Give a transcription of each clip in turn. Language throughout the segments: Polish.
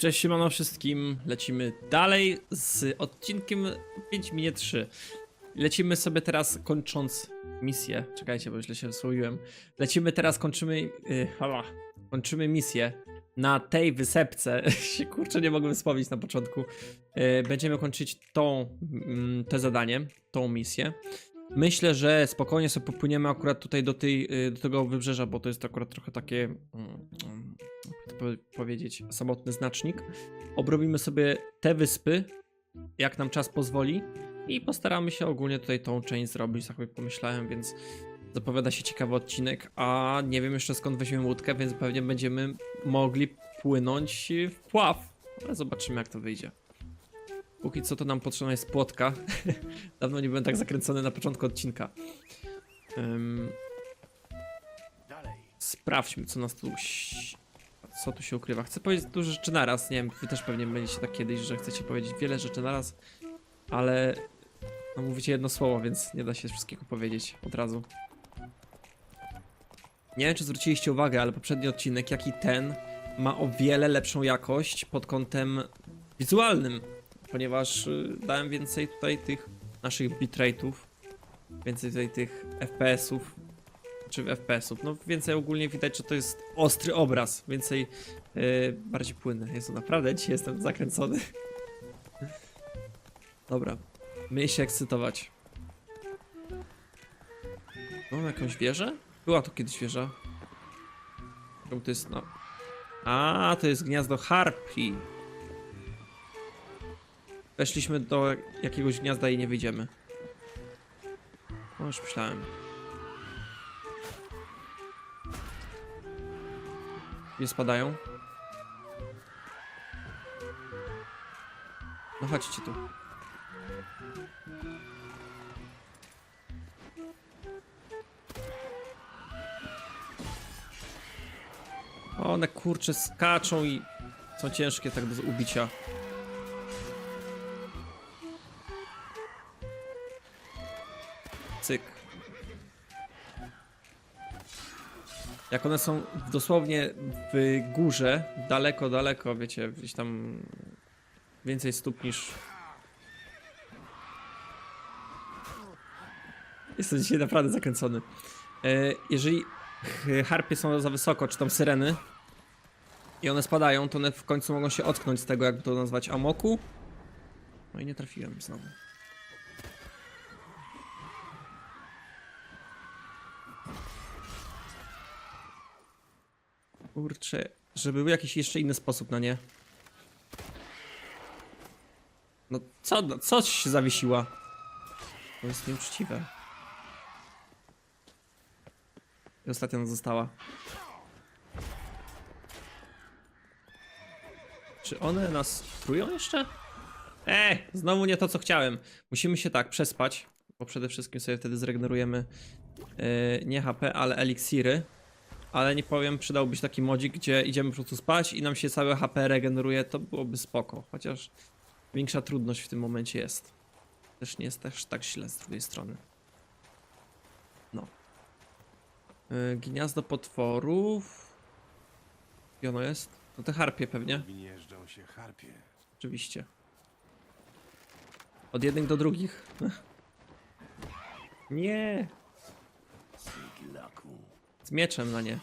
Cześć siemano wszystkim, lecimy dalej z odcinkiem 5 minie 3. Lecimy sobie teraz kończąc misję, czekajcie, bo źle się wysłowiłem. Lecimy teraz, kończymy, yy, kończymy misję na tej wysepce, się kurczę nie mogłem wspomnieć na początku. Yy, będziemy kończyć tą, mm, to zadanie, tą misję. Myślę, że spokojnie sobie popłyniemy akurat tutaj do, tej, yy, do tego wybrzeża, bo to jest akurat trochę takie, jak to po- powiedzieć, samotny znacznik. Obrobimy sobie te wyspy, jak nam czas pozwoli i postaramy się ogólnie tutaj tą część zrobić, tak jak pomyślałem, więc zapowiada się ciekawy odcinek, a nie wiem jeszcze skąd weźmiemy łódkę, więc pewnie będziemy mogli płynąć w pław, ale zobaczymy jak to wyjdzie. Póki co to nam potrzebna jest płotka. Dawno nie byłem tak zakręcony na początku odcinka. Dalej. sprawdźmy, co nas tu. Co tu się ukrywa. Chcę powiedzieć dużo rzeczy naraz. Nie wiem, wy też pewnie będziecie tak kiedyś, że chcecie powiedzieć wiele rzeczy naraz, ale no, mówicie jedno słowo, więc nie da się wszystkiego powiedzieć od razu. Nie wiem, czy zwróciliście uwagę, ale poprzedni odcinek, jak i ten, ma o wiele lepszą jakość pod kątem wizualnym, ponieważ y, dałem więcej tutaj tych naszych bitrate'ów, więcej tutaj tych FPS-ów, czy FPS-ów. No więcej ogólnie widać, że to jest ostry obraz, więcej yy, bardziej płynny. Jezu, naprawdę dzisiaj jestem zakręcony. Dobra, miej się ekscytować. Mam jakąś wieżę? Była tu kiedyś wieża. Czemu to jest, no... A, to jest gniazdo harpi. Weszliśmy do jakiegoś gniazda i nie wyjdziemy. No już myślałem. Nie spadają. No chodźcie tu. One kurcze skaczą i są ciężkie tak do ubicia. Cyk. Jak one są dosłownie w górze, daleko, daleko, wiecie, gdzieś tam więcej stóp niż. Jestem dzisiaj naprawdę zakręcony. E, Jeżeli harpie są za wysoko, czy tam syreny, i one spadają, to one w końcu mogą się ocknąć z tego, jak to nazwać, amoku. No i nie trafiłem znowu. Kurczę, żeby był jakiś jeszcze inny sposób na nie. No co, no, co się zawiesiła? To jest nieuczciwe. I ostatnia została. Czy one nas trują jeszcze? E, znowu nie to co chciałem. Musimy się tak przespać, bo przede wszystkim sobie wtedy zregenerujemy yy, nie HP, ale eliksiry. Ale nie powiem, przydałby się taki modzik, gdzie idziemy po prostu spać i nam się całe HP regeneruje, to byłoby spoko. Chociaż większa trudność w tym momencie jest. Też nie jest też tak źle z drugiej strony. No. Yy, gniazdo potworów. Gdzie ono jest? To te harpie pewnie. Gnieżdżą się harpie. Oczywiście. Od jednych do drugich. Nie! Siglaku. Mieczem na nie.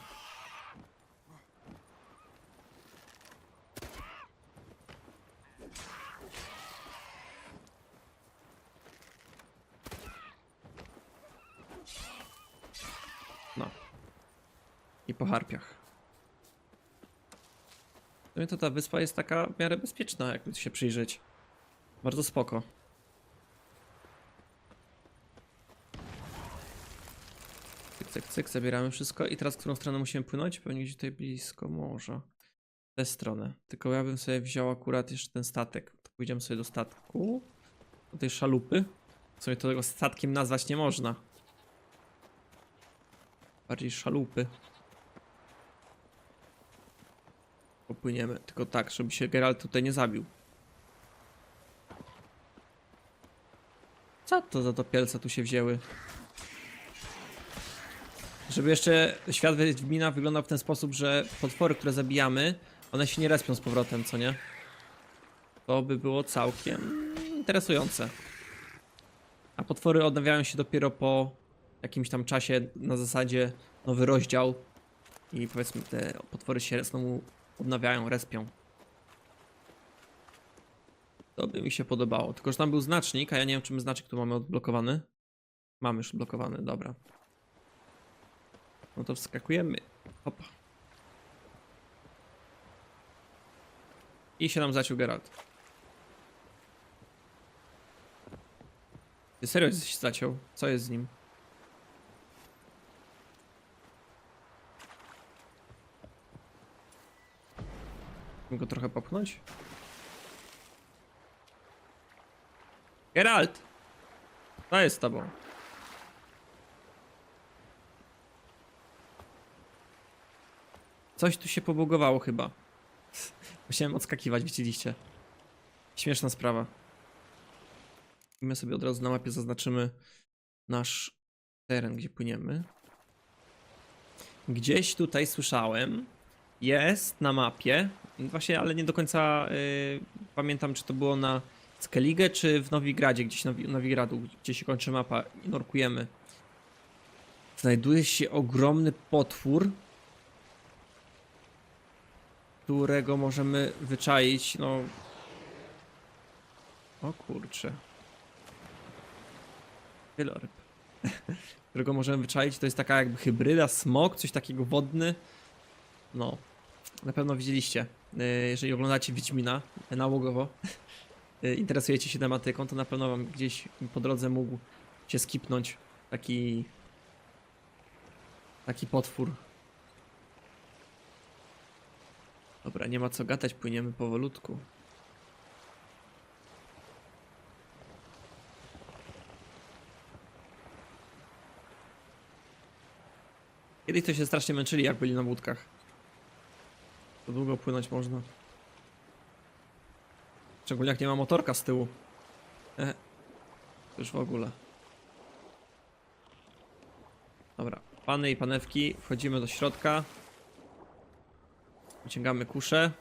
No. I po harpiach. No i to ta wyspa jest taka w miarę bezpieczna, jakby się przyjrzeć. Bardzo spoko. Cyk, cyk, zabieramy wszystko. I teraz, którą stronę musimy płynąć? Pewnie gdzieś tutaj blisko morza. Tę stronę. Tylko ja bym sobie wziął akurat jeszcze ten statek. To pójdziemy sobie do statku. Do tej szalupy. W sumie to tego statkiem nazwać nie można. Bardziej szalupy. Popłyniemy. Tylko tak, żeby się Geralt tutaj nie zabił. Co to za topielce tu się wzięły? Żeby jeszcze świat Wiedźmina wyglądał w ten sposób, że potwory, które zabijamy, One się nie respią z powrotem, co nie? To by było całkiem interesujące. A potwory odnawiają się dopiero po jakimś tam czasie na zasadzie nowy rozdział i powiedzmy te potwory się znowu odnawiają, respią. To by mi się podobało. Tylko, że tam był znacznik, a ja nie wiem, czy my znacznik tu mamy odblokowany. Mamy już odblokowany, dobra. No to wskakujemy. Hop. I się nam zaciął Geralt. Ty serio się zaciął? Co jest z nim? Mogę go trochę popchnąć? Geralt! Co jest z tobą? Coś tu się pobugowało chyba. Musiałem odskakiwać, widzieliście. Śmieszna sprawa. My sobie od razu na mapie zaznaczymy nasz teren, gdzie płyniemy. Gdzieś tutaj słyszałem, jest na mapie, właśnie, ale nie do końca y, pamiętam, czy to było na Skellige, czy w Nowigradzie, gdzieś Nowi, Nowigradu, gdzie się kończy mapa i norkujemy. Znajduje się ogromny potwór, którego możemy wyczaić, no... O kurcze. Wieloryb. którego możemy wyczaić, to jest taka jakby hybryda, smok, coś takiego wodny. No, na pewno widzieliście. Yy, Jeżeli oglądacie Wiedźmina nałogowo, interesujecie się tematyką, to na pewno wam gdzieś po drodze mógł się skipnąć taki taki potwór. Dobra, nie ma co gadać, płyniemy powolutku. Kiedyś to się strasznie męczyli, jak byli na łódkach. To długo płynąć można. Szczególnie jak nie ma motorka z tyłu. E, już w ogóle. Dobra, pany i panewki, wchodzimy do środka. Wyciągamy kuszę.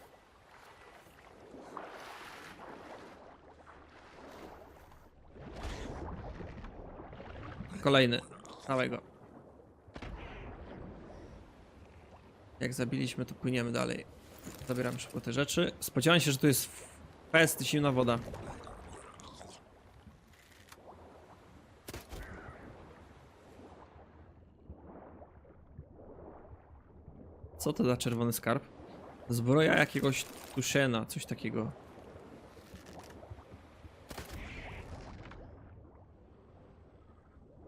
Kolejny. Całego. Jak zabiliśmy, to płyniemy dalej. Zabieram szybko te rzeczy. Spodziewałem się, że tu jest fest zimna woda. Co to za czerwony skarb? Zbroja jakiegoś tuszena, coś takiego.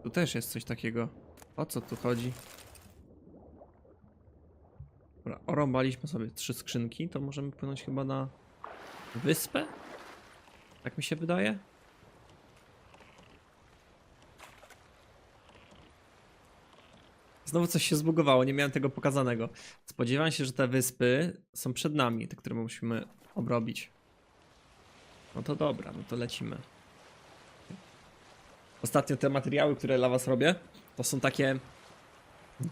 Tu też jest coś takiego. O co tu chodzi? Dobra, orąbaliśmy sobie trzy skrzynki, to możemy płynąć chyba na wyspę? Tak mi się wydaje. Znowu coś się zbugowało, nie miałem tego pokazanego. Spodziewałem się, że te wyspy są przed nami, te, które musimy obrobić. No to dobra, no to lecimy. Ostatnio te materiały, które dla was robię, to są takie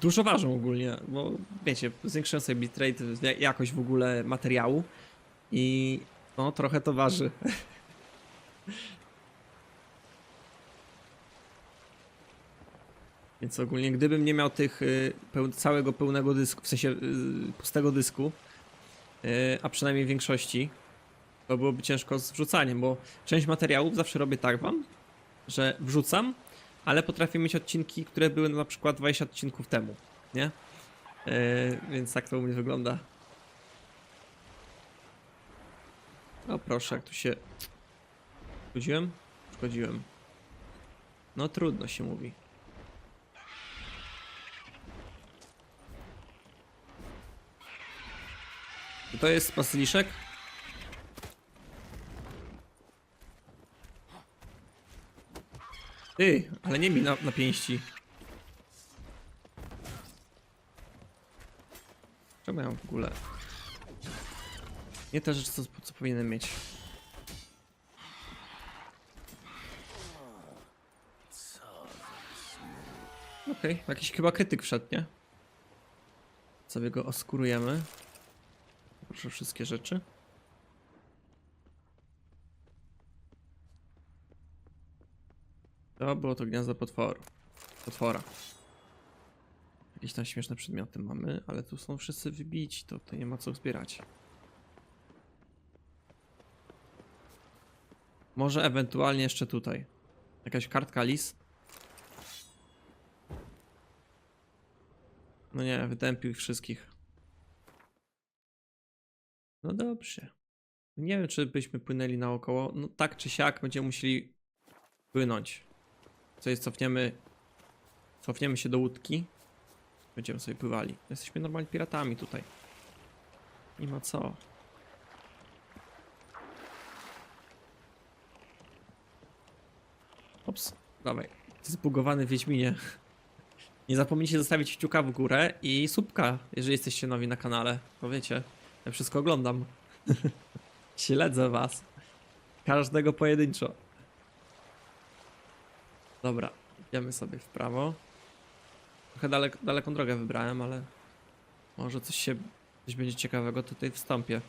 Dużo ważą ogólnie, bo wiecie, zwiększyłem sobie bitrate, ja- jakość w ogóle materiału i no trochę to waży. Więc ogólnie gdybym nie miał tych y, peł całego pełnego dysku, w sensie y, pustego dysku, y, a przynajmniej większości, to byłoby ciężko z wrzucaniem, bo część materiałów zawsze robię tak wam, że wrzucam, ale potrafię mieć odcinki, które były na przykład 20 odcinków temu, nie? Więc tak to u mnie wygląda. O proszę, jak tu się... Szkodziłem? Szkodziłem. No trudno się mówi. To jest basyliszek? Ty, ale nie mi na, na pięści. Czemu ja w ogóle? Nie te rzeczy, co, co powinienem mieć. Okej, jakiś chyba krytyk wszedł, nie? Sobie go oskurujemy. Proszę wszystkie rzeczy. To było to gniazdo potworu. Potwora. Jakieś tam śmieszne przedmioty mamy, ale tu są wszyscy wybici, to tutaj nie ma co zbierać. Może ewentualnie jeszcze tutaj. Jakaś kartka lis. No nie, wytępił ich wszystkich. No dobrze. Nie wiem, czy byśmy płynęli naokoło. No tak czy siak będziemy musieli płynąć. Co jest, cofniemy. Cofniemy się do łódki. Będziemy sobie pływali. Jesteśmy normalnie piratami tutaj. Nie ma co. Ops, dawaj. Zbugowany Wiedźminie. Nie zapomnijcie zostawić kciuka w górę i subka, jeżeli jesteście nowi na kanale. Bo wiecie, ja wszystko oglądam. Śledzę was. Każdego pojedynczo. Dobra, idziemy sobie w prawo. Trochę dalek, daleką drogę wybrałem, ale może coś się, coś będzie ciekawego tutaj wstąpię.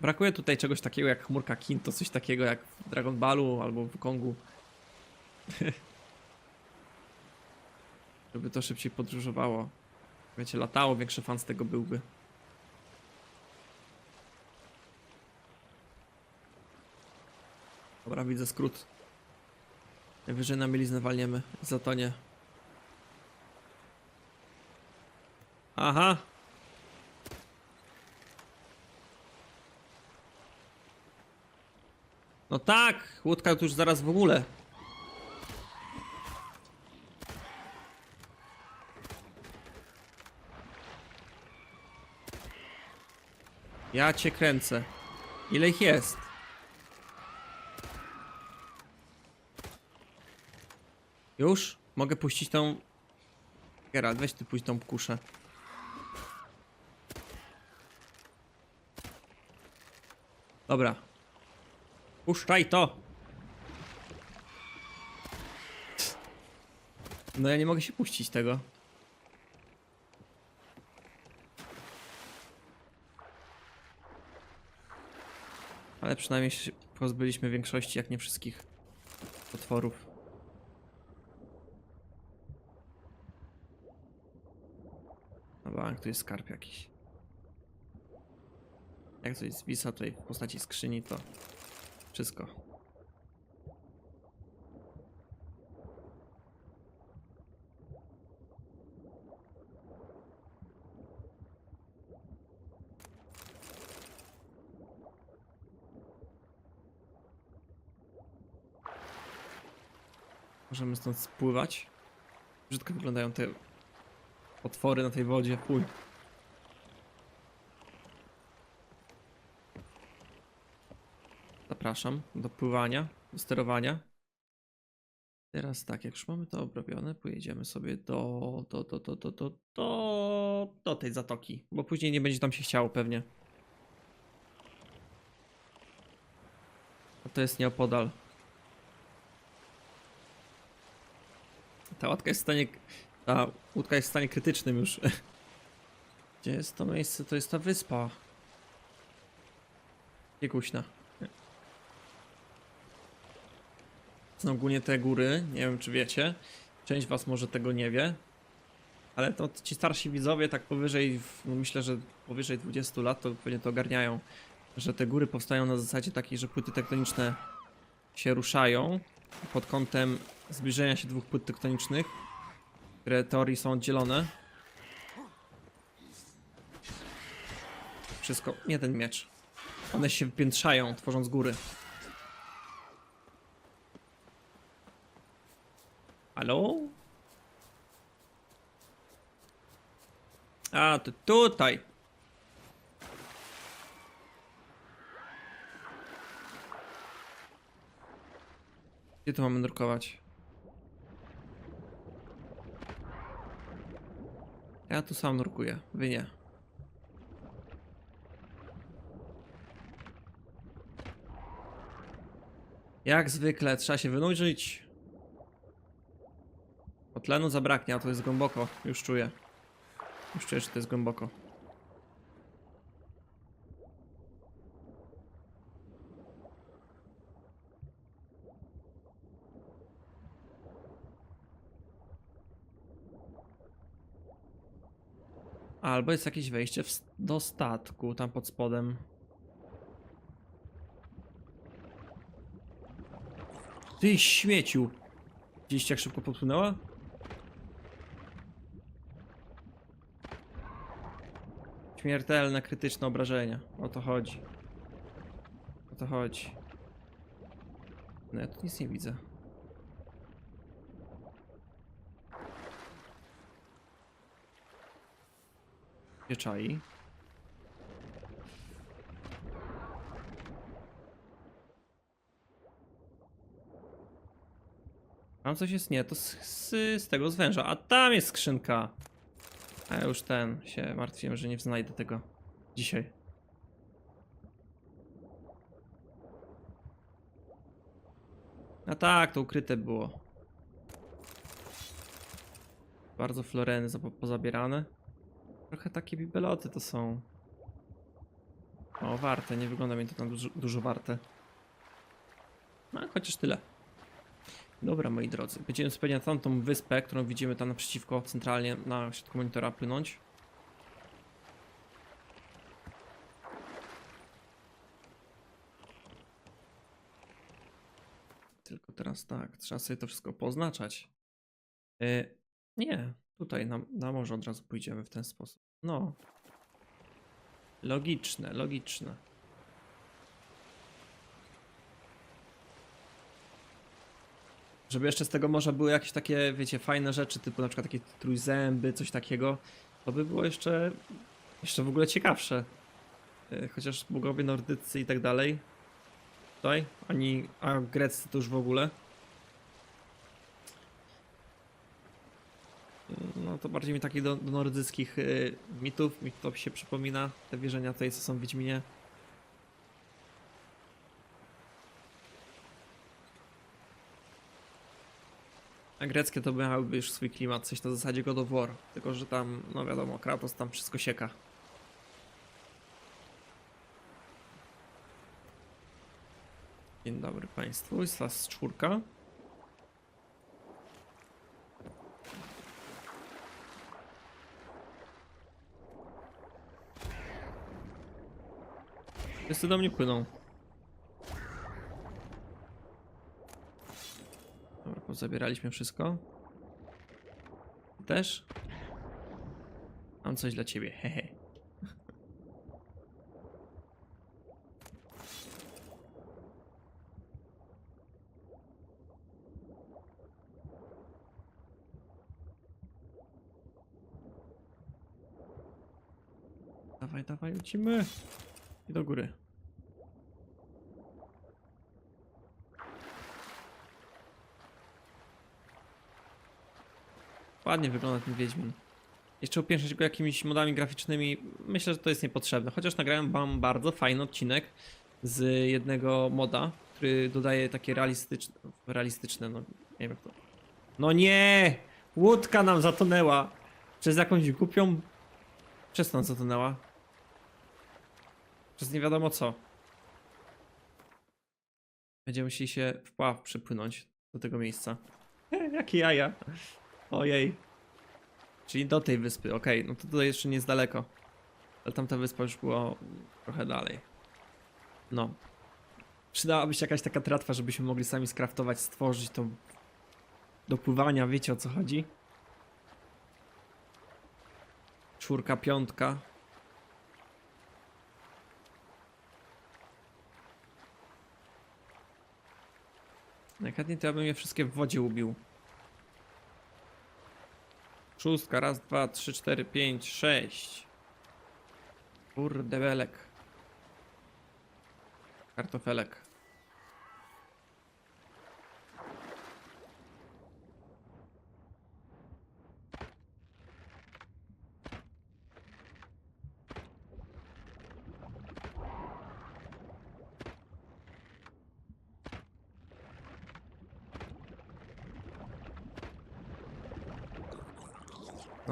Brakuje tutaj czegoś takiego jak chmurka kin, to coś takiego jak w Dragon Ballu albo w Kongu. Żeby to szybciej podróżowało. Wiecie, latało, większy fan z tego byłby. Dobra, widzę skrót. Najwyżej na mieliznę walniemy. Za to nie. Aha! No tak! Łódka już zaraz w ogóle. Ja cię kręcę. Ile ich jest? Już? Mogę puścić tą... Geralt, weź ty puść tą kuszę. Dobra. Puszczaj to! No ja nie mogę się puścić tego. Ale przynajmniej się pozbyliśmy większości, jak nie wszystkich potworów. No bank, tu jest skarb jakiś. Jak coś zwisa tutaj w postaci skrzyni, to wszystko. Możemy stąd spływać. Brzydko wyglądają te otwory na tej wodzie. Fuj. Zapraszam do pływania, do sterowania. Teraz tak, jak już mamy to obrobione, pojedziemy sobie do, do, do, do, do, do, do, do tej zatoki, bo później nie będzie tam się chciało pewnie. A to jest nieopodal. Ta łódka jest w stanie, ta łódka jest w stanie krytycznym już. Gdzie jest to miejsce? To jest ta wyspa. Piekuśna. Są ogólnie te góry, nie wiem czy wiecie. Część was może tego nie wie. Ale to ci starsi widzowie tak powyżej, no myślę, że powyżej 20 lat to pewnie to ogarniają. Że te góry powstają na zasadzie takiej, że płyty tektoniczne się ruszają pod kątem zbliżenia się dwóch płyt tektonicznych, które teorii są oddzielone. Wszystko, nie ten miecz. One się wypiętrzają, tworząc góry. Halo? A, to tutaj. Gdzie tu mamy nurkować? Ja tu sam nurkuję, wy nie. Jak zwykle trzeba się wynurzyć. Bo tlenu zabraknie, a to jest głęboko, już czuję. Już czuję, że to jest głęboko. Albo jest jakieś wejście w, do statku tam pod spodem. Ty śmieciu! Widzieliście jak szybko popłynęła? Śmiertelne, krytyczne obrażenia. O to chodzi. O to chodzi. No ja tu nic nie widzę. Gdzie czai? Coś jest nie, to z, z, z tego z węża. A tam jest skrzynka. A ja już ten się martwiłem, że nie znajdę tego dzisiaj. A tak, to ukryte było. Bardzo floreny za- pozabierane. Trochę takie bibeloty to są. O, warte, nie wygląda mi to na dużo, dużo warte. No, chociaż tyle. Dobra, moi drodzy, będziemy na tamtą wyspę, którą widzimy tam naprzeciwko, centralnie na środku monitora płynąć. Tylko teraz tak, trzeba sobie to wszystko poznaczać. E, nie, tutaj na, na morze od razu pójdziemy w ten sposób. No. Logiczne, logiczne. Żeby jeszcze z tego morza były jakieś takie, wiecie, fajne rzeczy, typu na przykład takie trójzęby, coś takiego, to by było jeszcze, jeszcze w ogóle ciekawsze. E, Chociaż bogowie nordycy i tak dalej. Tutaj, ani, a greccy to już w ogóle. No to bardziej mi takich do, do nordyckich y, mitów, mi to się przypomina, te wierzenia tutaj co są w Wiedźminie. A greckie to miałyby już swój klimat, coś na zasadzie God of War, tylko że tam, no wiadomo, Kratos tam wszystko sieka. Dzień dobry Państwu, jest was czwórka. Wszyscy do mnie płyną. Dobra, pozabieraliśmy wszystko. Też? Mam coś dla ciebie, hehe. Dawaj, dawaj, lecimy. I do góry. Ładnie wygląda ten Wiedźmin. Jeszcze upiększyć go jakimiś modami graficznymi, myślę, że to jest niepotrzebne. Chociaż nagrałem wam bardzo fajny odcinek z jednego moda, który dodaje takie realistyczne, realistyczne, no nie wiem jak to. No nie! Łódka nam zatonęła! Przez jakąś głupią... Przez co nam zatonęła? Przez nie wiadomo co. Będziemy musieli się w pław przypłynąć do tego miejsca. Jakie jaja. Ojej. Czyli do tej wyspy, okej, no to tutaj jeszcze nie jest daleko. Ale tamta wyspa już była trochę dalej. No. Przydałaby się jakaś taka tratwa, żebyśmy mogli sami skraftować, stworzyć to do pływania, wiecie o co chodzi? Czwórka, piątka. Najchętniej to ja bym je wszystkie w wodzie ubił. Szóstka, raz, dwa, trzy, cztery, pięć, sześć. Kurde belek. Kartofelek.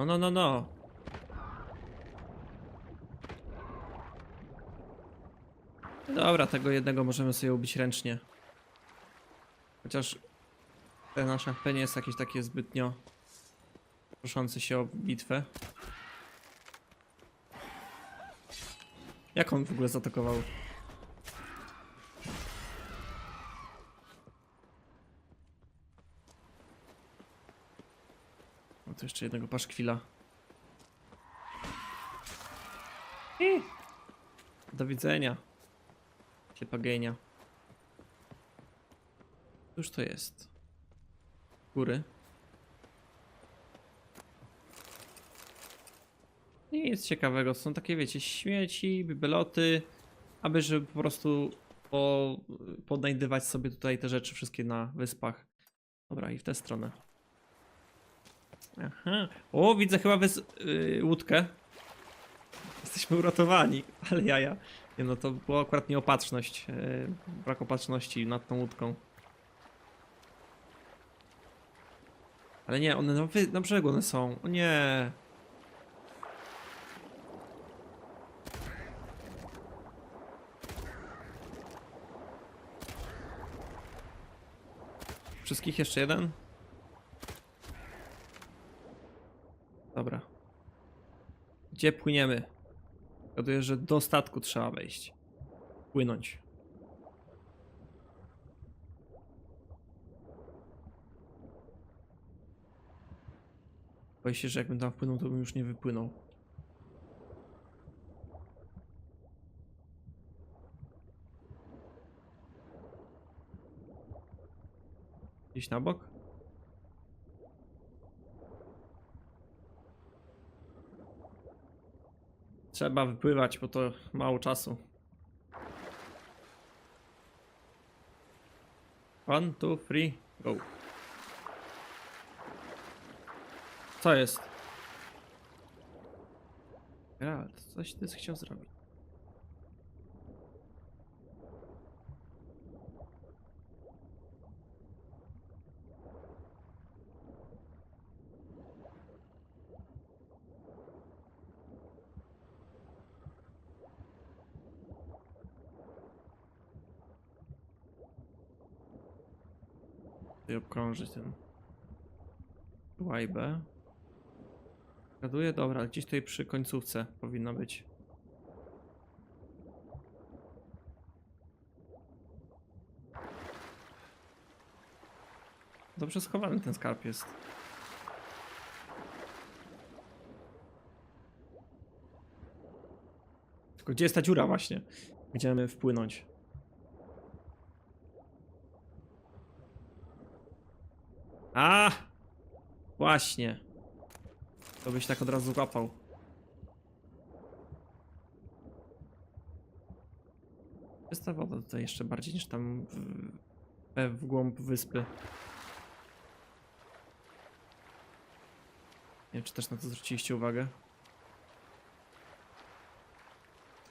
No, no, no, no. Dobra, tego jednego możemy sobie ubić ręcznie. Chociaż ten nasz AP nie jest jakieś takie zbytnio proszący się o bitwę. Jak on w ogóle zaatakował? No to jeszcze jednego paszkwila. I. Do widzenia. Ślepagenia. Cóż to jest? Góry. Nic ciekawego, są takie wiecie, śmieci, bibeloty, aby żeby po prostu po, podnajdywać sobie tutaj te rzeczy wszystkie na wyspach. Dobra, i w tę stronę. Aha. O, widzę chyba wys- yy, łódkę. Jesteśmy uratowani, ale jaja. Nie no, to była akurat nieopatrzność. Yy, brak opatrzności nad tą łódką. Ale nie, one na, wy- na brzegu one są. O nie. Wszystkich jeszcze jeden? Dobra. Gdzie płyniemy? Zgaduję, że do statku trzeba wejść. Płynąć. Boję się, że jakbym tam wpłynął, to bym już nie wypłynął. Gdzieś na bok? Trzeba wypływać, bo to mało czasu. One, two, three, go. Co jest? Geralt, coś ty chciał zrobić. Tutaj obkrążyć ten łajbę. Zgaduję, dobra, gdzieś tutaj przy końcówce powinno być. Dobrze schowany ten skarb jest. Tylko gdzie jest ta dziura właśnie? Gdzie mamy wpłynąć? A! Właśnie. To byś tak od razu złapał. Jest ta woda tutaj jeszcze bardziej niż tam w, w głąb wyspy. Nie wiem, czy też na to zwróciliście uwagę.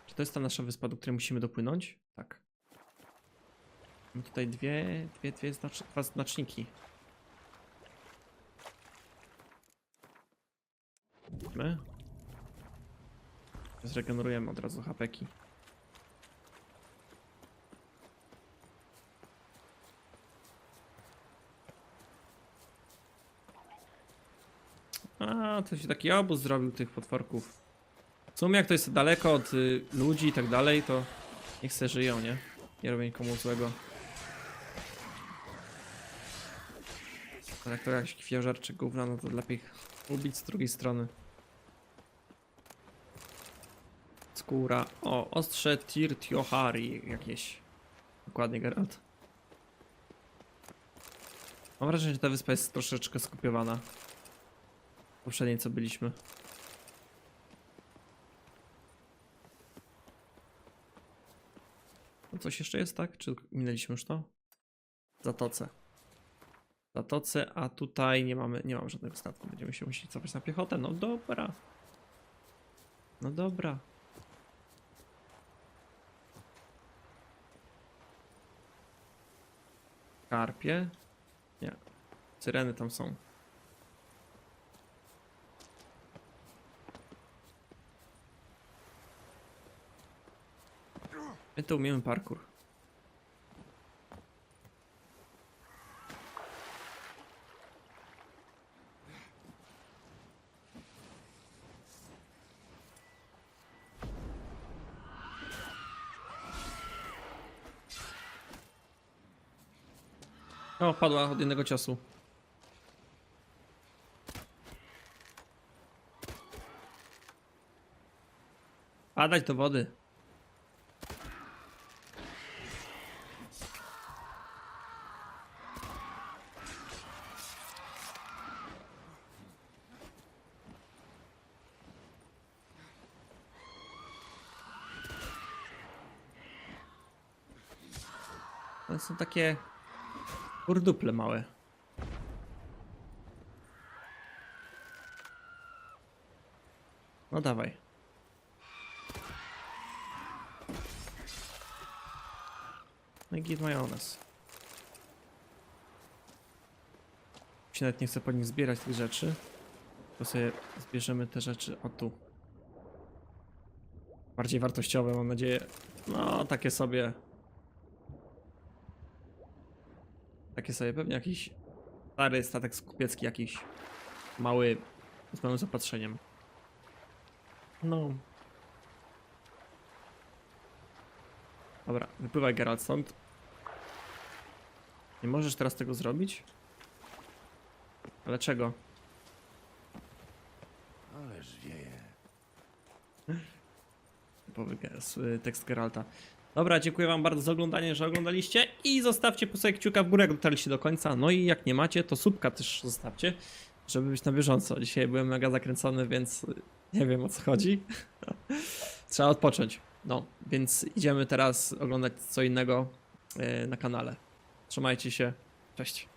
Czy to jest ta nasza wyspa, do której musimy dopłynąć? Tak. Mamy tutaj dwie, dwie, dwie znacz, dwa znaczniki. My. Zregenerujemy od razu hapeki. A, to się taki obóz zrobił tych potworków. W sumie jak to jest daleko od y, ludzi i tak dalej, to niech se żyją, nie? Nie robię nikomu złego. Ale jak to jakiś kwiożerczy gówna, no to lepiej ubić z drugiej strony. Skóra. O, ostrze Tir Tiohari jakieś. Dokładnie, Geralt. Mam wrażenie, że ta wyspa jest troszeczkę skopiowana. Poprzedniej, co byliśmy. No coś jeszcze jest, tak? Czy minęliśmy już to? Zatoce. Zatoce, a tutaj nie mamy, nie mamy żadnego statku. Będziemy się musieli cofać na piechotę. No dobra. No dobra. Karpie? Nie. Syreny tam są. My to umiemy parkour. Padła od jednego ciosu. Padać do wody. One są takie urduple małe. No dawaj. No i git majonez. Się nawet nie chcę po nich zbierać tych rzeczy. To sobie zbierzemy te rzeczy o tu. Bardziej wartościowe mam nadzieję. No takie sobie. Takie sobie pewnie jakiś stary statek skupiecki jakiś mały z małym zaopatrzeniem. No. Dobra, wypływaj Geralt stąd. Nie możesz teraz tego zrobić? Ale czego? Ależ wieje. Typowy tekst Geralta. Dobra, dziękuję wam bardzo za oglądanie, że oglądaliście i zostawcie po sobie kciuka w górę, jak dotarliście do końca. No i jak nie macie, to subka też zostawcie, żeby być na bieżąco. Dzisiaj byłem mega zakręcony, więc nie wiem o co chodzi. Trzeba odpocząć. No, więc idziemy teraz oglądać co innego y, na kanale. Trzymajcie się. Cześć.